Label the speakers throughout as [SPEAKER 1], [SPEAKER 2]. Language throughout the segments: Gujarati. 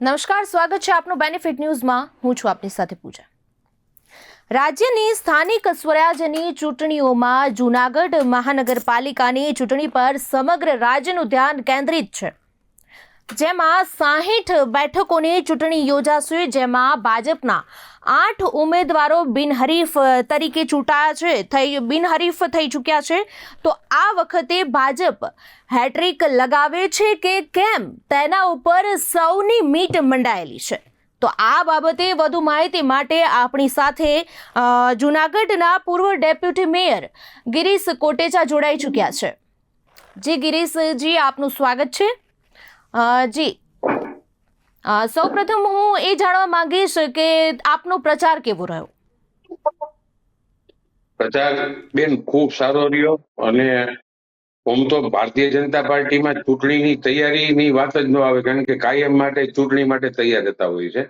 [SPEAKER 1] નમસ્કાર, સ્વાગત છે આપનું બેનિફિટ ન્યૂઝમાં હું છું આપની સાથે પૂજા. રાજ્યની સ્થાનિક સ્વરાજ્યની ચૂંટણીઓમાં જૂનાગઢ મહાનગરપાલિકાની ચૂંટણી પર સમગ્ર રાજ્યનું ધ્યાન કેન્દ્રિત છે. જેમાં સાહીઠ બેઠકોની ચૂંટણી યોજાશે, જેમાં ભાજપના આઠ ઉમેદવારો બિનહરીફ તરીકે ચૂંટાયા છે. થઈ, બિનહરીફ થઈ ચૂક્યા છે. તો આ વખતે ભાજપ હેટ્રિક લગાવે છે કે કેમ? તેના ઉપર સૌની મીટ મંડાયેલી છે. તો આ બાબતે વધુ માહિતી માટે આપણી સાથે જૂનાગઢના પૂર્વ ડેપ્યુટી મેયર ગિરીશ કોટેચા જોડાઈ ચૂક્યા છે. જી ગિરીશજી, આપનું સ્વાગત છે. જી સૌપ્રથમ હું એ જાણવા માંગીશ કે આપનો પ્રચાર કેવો રહ્યો?
[SPEAKER 2] પ્રચાર બેન ખૂબ સારો રહ્યો અને હું તો ભારતીય જનતા પાર્ટીમાં ચૂંટણીની તૈયારીની વાત જ ન આવે, કારણ કે કાયમ માટે ચૂંટણી માટે તૈયાર રહેતા હોય છે.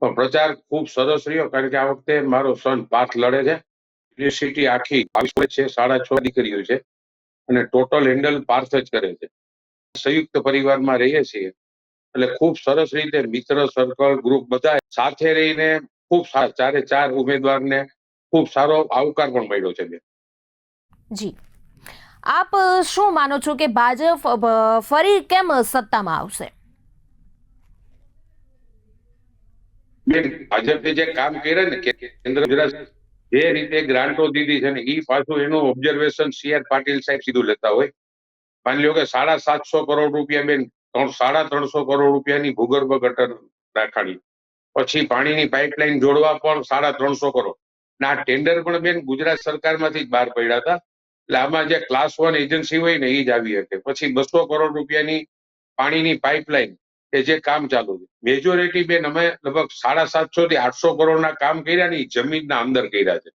[SPEAKER 2] પણ પ્રચાર ખૂબ સરસ રહ્યો, કારણ કે આ વખતે મારો સન પાથ લડે છે. યુનિવર્સિટી આખી છે, સાડા છ દીકરીઓ છે. અને ટોટલ હેન્ડલ પાર્થ જ કરે છે. સંયુક્ત પરિવારમાં રહીએ છીએ. એટલે ખૂબ સરસ રીતે મિત્ર સર્કલ ગ્રુપ બધા સાથે રહીને ખૂબ સારા ચારે ચાર ઉમેદવારને ખૂબ સારો આવકાર પણ મળ્યો છે બેન.
[SPEAKER 1] જી. આપ શું માનો છો કે ભાજપ ફરી કેમ સત્તામાં આવશે?
[SPEAKER 2] બેન ભાજપે જે કામ કર્યા ને કે કેન્દ્ર ગુજરાત જે રીતે ગ્રાન્ટો દીધી છે ને એ પાછું એનું ઓબ્ઝર્વેશન સી આર પાટીલ સાહેબ સીધું લેતા હોય. માની લો કે સાડા સાતસો કરોડ રૂપિયા બેન સાડા ત્રણસો કરોડ રૂપિયાની ભૂગર્ભ ગટર નાખાડી પછી પાણીની પાઇપલાઇન જોડવા પણ સાડા ત્રણસો કરોડ. ને ટેન્ડર પણ બેન ગુજરાત સરકારમાંથી જ બહાર પડ્યા હતા. એટલે આમાં જે ક્લાસ વન એજન્સી હોય ને એ જ આવી હતી પછી બસો કરોડ રૂપિયાની પાણીની પાઇપલાઇન કે જે કામ ચાલુ છે. મેજોરિટી બેન અમે લગભગ સાડા સાતસો થી આઠસો કરોડના કામ કર્યા ને એ જમીનના અંદર કર્યા છે.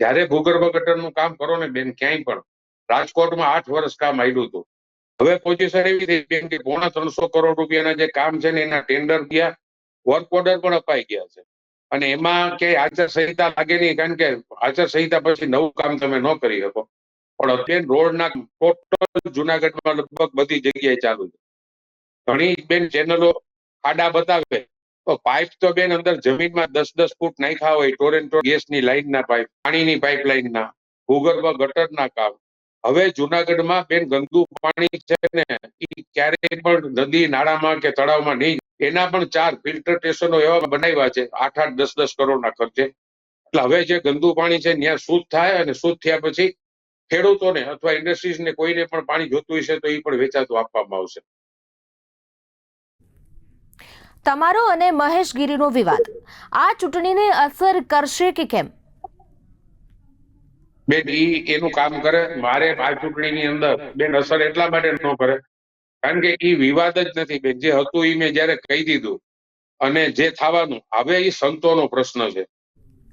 [SPEAKER 2] જ્યારે ભૂગર્ભ ગટરનું કામ કરો ને બેન ક્યાંય પણ. રાજકોટમાં આઠ વર્ષ કામ આવ્યું હતું. હવે પોઝિશન એવી થઈ બેન કે પોણા ત્રણસો કરોડ રૂપિયાના જે કામ છે ને એના ટેન્ડર ગયા વર્ક ઓર્ડર પણ અપાઈ ગયા છે. અને એમાં કે આચારસંહિતા લાગે નહીં, કારણ કે આચારસંહિતા પછી નવું કામ તમે ન કરી શકો. પણ અત્યારે રોડના ટોટલ જુનાગઢમાં લગભગ બધી જગ્યાએ ચાલુ છે. ઘણી બેન ચેનલો આડા બતાવે, તો પાઇપ તો બેન અંદર જમીનમાં દસ દસ ફૂટ નાખ્યા હોય ટોરેન્ટો ગેસની લાઇનના પાઇપ પાણીની પાઇપલાઇનના ભૂગર્ભ ગટરના કામ. હવે જુનાગઢમાં બેન ગંદુ પાણી છે ને એ ક્યારેય પણ નદી, નાળામાં કે તળાવમાં નહીં. એના પણ ચાર ફિલ્ટર સ્ટેશનો એવા બનાવ્યા છે, આઠ આઠ દસ દસ કરોડના ખર્ચે. એટલે હવે જે ગંદુ પાણી છે ત્યાં શુદ્ધ થાય અને શુદ્ધ થયા પછી ખેડૂતોને અથવા ઇન્ડસ્ટ્રીઝને કોઈને પણ પાણી જોતું હશે તો એ પણ વેચાતું આપવામાં આવશે.
[SPEAKER 1] તમારો અને મહેશ ગીરીનો વિવાદ. આ ચૂંટણીને અસર કરશે કે કેમ?
[SPEAKER 2] બેન ઈ એનું કામ કરે મારે આ ચૂંટણીની અંદર બેન અસર એટલા માટે ન કરે. કારણ કે ઈ વિવાદ જ નથી બેન. જે હતું એ મેં જયારે કહી દીધું. અને જે થવાનું હવે એ સંતોનો પ્રશ્ન છે.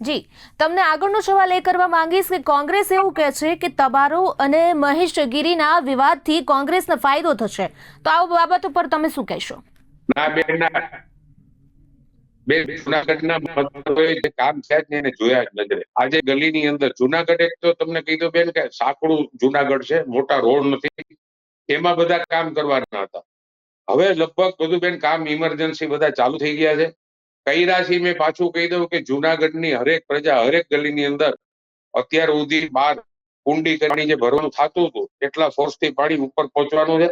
[SPEAKER 1] જી તમને આગળનો સવાલ એ કરવા માંગીશ કે કોંગ્રેસ એવું કહે છે કે તમારો અને મહેશ ગીરીના વિવાદથી કોંગ્રેસને ફાયદો થશે. તો આ બાબત ઉપર તમે શું કહેશો?
[SPEAKER 2] ના બેન ના. બેન જુનાગઢના મતદારોએ જે કામ છે ને એને જોયા જ નજરે. આજે ગલીની અંદર જુનાગઢ એક તો તમને કીધું બેન કે સાંકડું જુનાગઢ છે, મોટા રોડ નથી, એમાં બધા કામ કરવાના હતા. હવે લગભગ બધું બેન કામ ઇમરજન્સી બધા ચાલુ થઈ ગયા છે. કૈરાશી મેં પાછું કહી દઉં કે જુનાગઢની હરેક પ્રજા, હરેક ગલીની અંદર અત્યાર સુધી બાર કુંડી પાણી જે ભરવાનું થતું હતું, એટલા ફોર્સથી પાણી ઉપર પહોંચવાનું છે.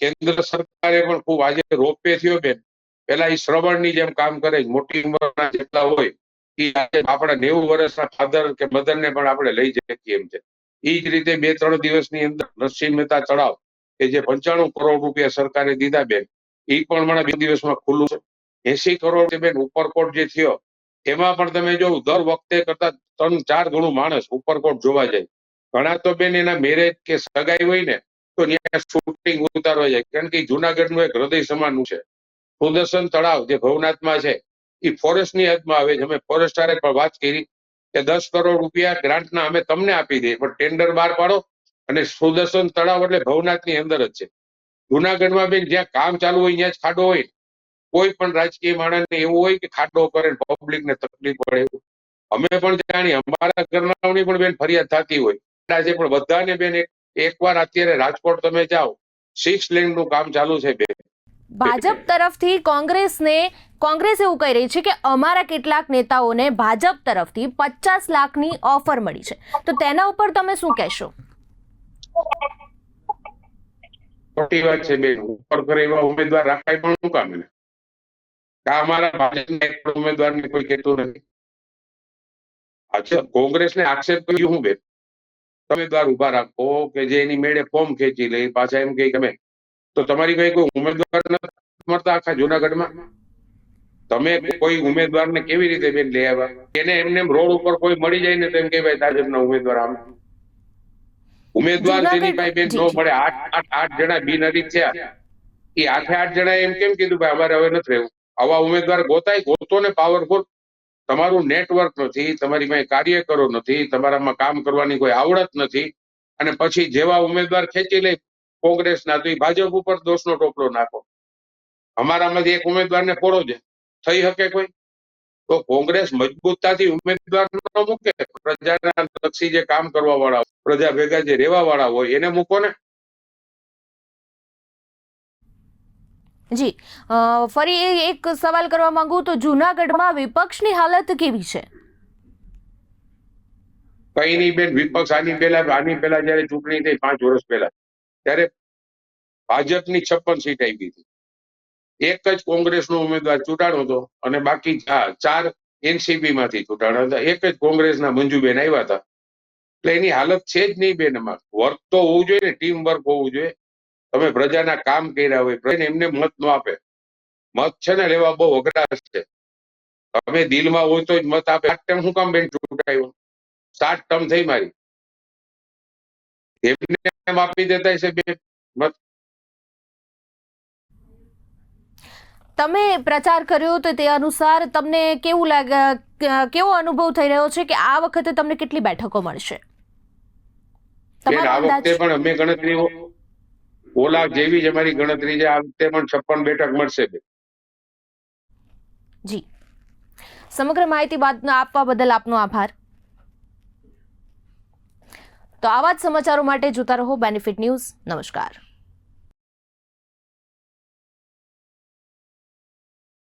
[SPEAKER 2] કેન્દ્ર સરકારે પણ ખૂબ આજે રોપવે થયો બેન. પેલા એ શ્રવણની જેમ કામ કરે, મોટી ઉંમરના જેટલા હોય એ આપણા નેવું વર્ષના ફાધર કે મધર ને પણ આપણે લઈ શકીએ એમ છે. એ જ રીતે બે ત્રણ દિવસની અંદર નરસિંહ મહેતા તળાવ કે જે પંચાણું કરોડ રૂપિયા સરકારે દીધા બેન એ પણ હમણાં બે દિવસમાં ખુલ્લું છે. એસી કરોડ બેન ઉપરકોટ જે થયો, એમાં પણ તમે જો દર વખતે કરતા ત્રણ ચાર ગણું માણસ ઉપરકોટ જોવા જાય. ઘણા તો બેન એના મેરેજ કે સગાઈ હોય ને, તો ત્યાં શૂટિંગ ઉતારવા જાય. કારણ કે જુનાગઢનું એક હૃદય સમાન છે. સુદર્શન તળાવ જે ભવનાથમાં છે એ ફોરેસ્ટની હદમાં આવે છે. અમે ફોરેસ્ટારે પણ વાત કરી કે દસ કરોડ રૂપિયા ગ્રાન્ટના અમે તમને આપી દઈએ, પણ ટેન્ડર બહાર પાડો અને સુદર્શન તળાવ એટલે ભવનાથની અંદર જ છે. જુનાગઢમાં બેન જ્યાં કામ ચાલુ હોય, ત્યાં જ ખાડો હોય. કોઈ પણ રાજકીય માણસને એવું હોય કે ખાડો કરે પબ્લિકને તકલીફ પડે અમે પણ જાણીએ, અમારા ઘરનાઓની પણ બેન ફરિયાદ થતી હોય. આજે પણ બધાને બેન એકવાર અત્યારે રાજકોટ તમે જાઓ, સિક્સ લેનનું કામ ચાલુ છે બેન.
[SPEAKER 1] ભાજપ તરફથી કોંગ્રેસને, કોંગ્રેસ એવું કહી રહી છે કે અમારા કેટલાક નેતાઓને ભાજપ તરફથી પચાસ લાખની ઓફર મળી છે. તો તેના ઉપર તમે શું કહેશો?
[SPEAKER 2] ખોટી વાત છે બેન. ઉપર કરે એવા ઉમેદવાર રાખાય પણ શું કામ અમારા ભાજપના ઉમેદવારને કોઈ કહેતું નથી. અચ્છા, કોંગ્રેસને આક્ષેપ કર્યું હું બેન? ઉમેદવાર ઊભા રાખો કે જે એની મેળે ફોર્મ ખેંચી લે, પાછા એમ કે તમે તો તમારી કઈ કોઈ ઉમેદવાર નથી મળતા આખા જુનાગઢમાં? તમે કોઈ ઉમેદવારને કેવી રીતે બેન લઈ આવ્યા? એને એમને રોડ ઉપર કોઈ મળી જાય ને તો એમ કે ભાઈ ભાજપના ઉમેદવાર આમ. ઉમેદવાર જેની પાસે બેન ન મળે આઠ આઠ આઠ જણા બિનહરીફ થયા. એ આઠે આઠ જણા એમ કેમ કીધું ભાઈ અમારે હવે નથી રહેવું. આવા ઉમેદવાર ગોતાય ગોતો ને પાવરફુલ તમારું નેટવર્ક નથી તમારી પાસે કાર્યકરો નથી તમારામાં કામ કરવાની કોઈ આવડત નથી. અને પછી જેવા ઉમેદવાર ખેંચી લે કોંગ્રેસના તો એ ભાજપ ઉપર દોષનો ટોપલો નાખો. અમારામાંથી એક ઉમેદવારને ફોડો છે થઈ શકે કોઈ? તો કોંગ્રેસ મજબૂતતાથી ઉમેદવાર ન મૂકે. પ્રજાના લક્ષી જે કામ કરવા વાળા હોય, પ્રજા ભેગા જે રહેવા વાળા હોય એને મૂકો ને.
[SPEAKER 1] જી. ફરી એક સવાલ કરવા માંગુ તો જૂનાગઢમાં વિપક્ષની હાલત કેવી છે?
[SPEAKER 2] કઈ નહીં બેન વિપક્ષ આની પહેલા આની પહેલા જયારે ચૂંટણી થઈ પાંચ વર્ષ પહેલા. ત્યારે ભાજપની છપ્પન સીટ આવી હતી. એક જ કોંગ્રેસનો ઉમેદવાર ચૂંટાણો હતો અને બાકી ચાર એનસીપી માંથી ચૂંટાણા હતા. એક જ કોંગ્રેસના મંજુબેન આવ્યા હતા. એટલે એની હાલત છે જ નહીં બેન અમાર વર્ક તો હોવું જોઈએ ને ટીમ વર્ક હોવું જોઈએ. તમે પ્રજાના કામ કર્યા હોય એમને મત ન આપે. મત છે ને, લેવા બહુ અઘરા છે. તમે દિલમાં હોય તો જ મત આપે. આ ટાઈમ શું કામ બેન ચૂંટાયો? સાત ટર્મ થઈ મારી. એમને એમ આપી દેતા છે બે.
[SPEAKER 1] તમે પ્રચાર કર્યો તો તે અનુસાર તમને કેવું લાગે કેવો અનુભવ થઈ રહ્યો છે કે આ વખતે તમને કેટલી બેઠકો મળશે?
[SPEAKER 2] આ વખતે પણ અમે ગણતરી ઓલા જેવી જ અમારી ગણતરી છે આ વખતે પણ છપ્પન બેઠક મળશે
[SPEAKER 1] જી. સમગ્ર માહિતી બાદ આપવા બદલ આપનો આભાર. તો આવા જ સમાચારો માટે જોતા રહો બેનિફિટ ન્યૂઝ નમસ્કાર.